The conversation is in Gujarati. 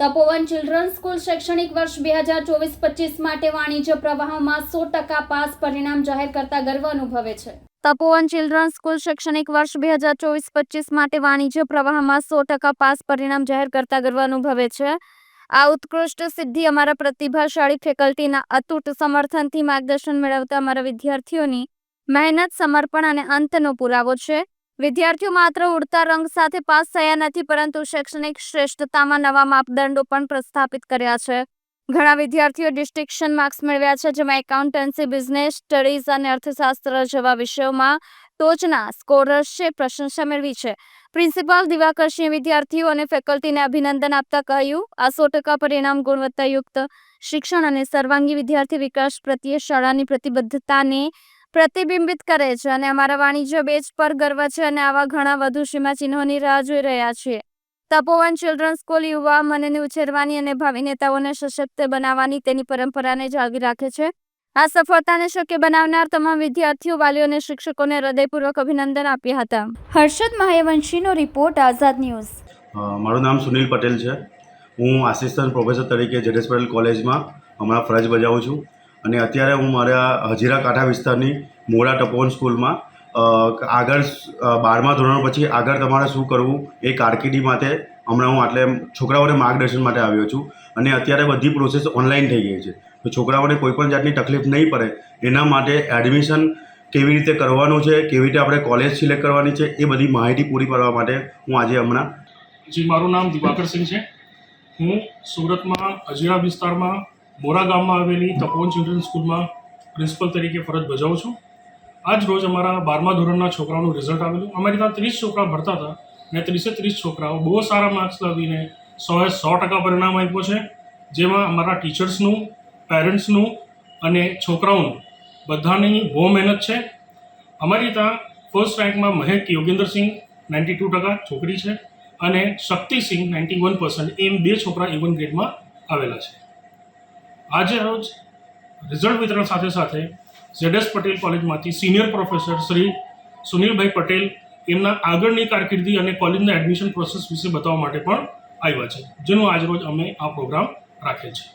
તપોવન ચિલ્ડ્રન સ્કૂલ શૈક્ષણિક વર્ષ બે હજાર ચોવીસ પચીસ માટે વાણિજ્ય પ્રવાહમાં સો ટકા પાસ પરિણામ જાહેર કરતા ગર્વ અનુભવે છે. તપોવન ચિલ્ડ્રન સ્કૂલ શૈક્ષણિક વર્ષ બે હજાર ચોવીસ પચીસ માટે વાણિજ્ય પ્રવાહમાં સો ટકા પાસ પરિણામ જાહેર કરતા ગર્વ અનુભવે છે. આ ઉત્કૃષ્ટ સિદ્ધિ અમારા પ્રતિભાશાળી ફેકલ્ટીના અતૂટ સમર્થનથી માર્ગદર્શન મેળવતા અમારા વિદ્યાર્થીઓની મહેનત, સમર્પણ અને અંતનો પુરાવો છે. વિદ્યાર્થીઓ માત્ર ઉડતા રંગ સાથે પાસ થયા નથી, પરંતુ શૈક્ષણિક શ્રેષ્ઠતામાં નવા માપદંડો પણ પ્રસ્થાપિત કર્યા છે. ઘણા વિદ્યાર્થીઓ ડિસ્ટિંક્શન માર્ક્સ મેળવ્યા છે, જેમાં એકાઉન્ટન્સી, બિઝનેસ સ્ટડીઝ અને અર્થશાસ્ત્ર જેવા વિષયોમાં ટોચના સ્કોરર્સે પ્રશંસા મેળવી છે. પ્રિન્સિપાલ દિવાકરસિંહે વિદ્યાર્થીઓ અને ફેકલ્ટીને અભિનંદન આપતા કહ્યું, આ સો ટકા પરિણામ ગુણવત્તાયુક્ત શિક્ષણ અને સર્વાંગી વિદ્યાર્થી વિકાસ પ્રત્યે શાળાની પ્રતિબદ્ધતાને પ્રતિબિંબિત કરે છે અને અમારા વાણિજ્ય બેચ પર ગર્વ છે અને આવા ઘણા વધુ સીમાચિહ્નોની રાહ જોઈ રહ્યા છીએ. તપોવન ચિલ્ડ્રન સ્કૂલ યુવા મનને ઉછેરવાની અને ભાવિ નેતાઓને સશક્ત બનાવવાની તેની પરંપરાને જાળવી રાખે છે. આ સફળતાને શક્ય બનાવનાર તમામ વિદ્યાર્થીઓ, વાલીઓ અને શિક્ષકોને હૃદયપૂર્વક અભિનંદન આપ્યા હતા. હર્ષદ મહાયવંશીનો રિપોર્ટ, આઝાદ ન્યૂઝ. મારું નામ સુનિલ પટેલ છે. હું આસિસ્ટન્ટ પ્રોફેસર તરીકે જડેશ પટેલ કોલેજમાં હમણાં ફરજ બજાવું છું. અને અત્યારે હું મારા હજીરા કાંઠા વિસ્તારની મોડા ટપોવન સ્કૂલમાં આગળ બારમા ધોરણ પછી આગળ તમારે શું કરવું એ કારકિર્દી માટે હમણાં હું આટલે છોકરાઓને માર્ગદર્શન માટે આવ્યો છું. અને અત્યારે બધી પ્રોસેસ ઓનલાઈન થઈ ગઈ છે. તો છોકરાઓને કોઈપણ જાતની તકલીફ નહીં પડે. એના માટે એડમિશન કેવી રીતે કરવાનું છે, કેવી રીતે આપણે કોલેજ સિલેક્ટ કરવાની છે, એ બધી માહિતી પૂરી પાડવા માટે હું આજે હમણાં જી, મારું નામ દિવાકર છે. હું સુરતમાં અજીરા વિસ્તારમાં મોરા ગામમાં આવેલી તપોવન ચિલ્ડ્રન સ્કૂલમાં પ્રિન્સિપલ તરીકે ફરજ બજાવું છું. આજ રોજ અમારા બારમા ધોરણના છોકરાઓનું રિઝલ્ટ આવેલું. અમારી ત્યાં ત્રીસ છોકરા ભરતા હતા અને ત્રીસે ત્રીસ છોકરાઓ બહુ સારા માર્ક્સ લાવીને સોએ સો ટકા પરિણામ આપ્યો છે. જેમાં અમારા ટીચર્સનું, પેરેન્ટ્સનું અને છોકરાઓનું બધાની બહુ મહેનત છે. અમારી ત્યાં ફર્સ્ટ રેન્કમાં મહેક યોગેન્દ્રસિંહ નાઇન્ટી ટુ ટકા છોકરી છે અને શક્તિસિંહ નાઇન્ટી વન પર્સન્ટ એમ બે છોકરા એ વન ગ્રેડમાં આવેલા છે. આજે રોજ રિઝલ્ટ વિતરણ સાથે સાથે ઝેડએસ પટેલ કોલેજમાંથી સિનિયર પ્રોફેસર શ્રી સુનિલભાઈ પટેલ એમના આગળની કારકિર્દી અને કોલેજના એડમિશન પ્રોસેસ વિશે બતાવવા માટે પણ આવ્યા છે, જેનો આજરોજ અમે આ પ્રોગ્રામ રાખેલ છે.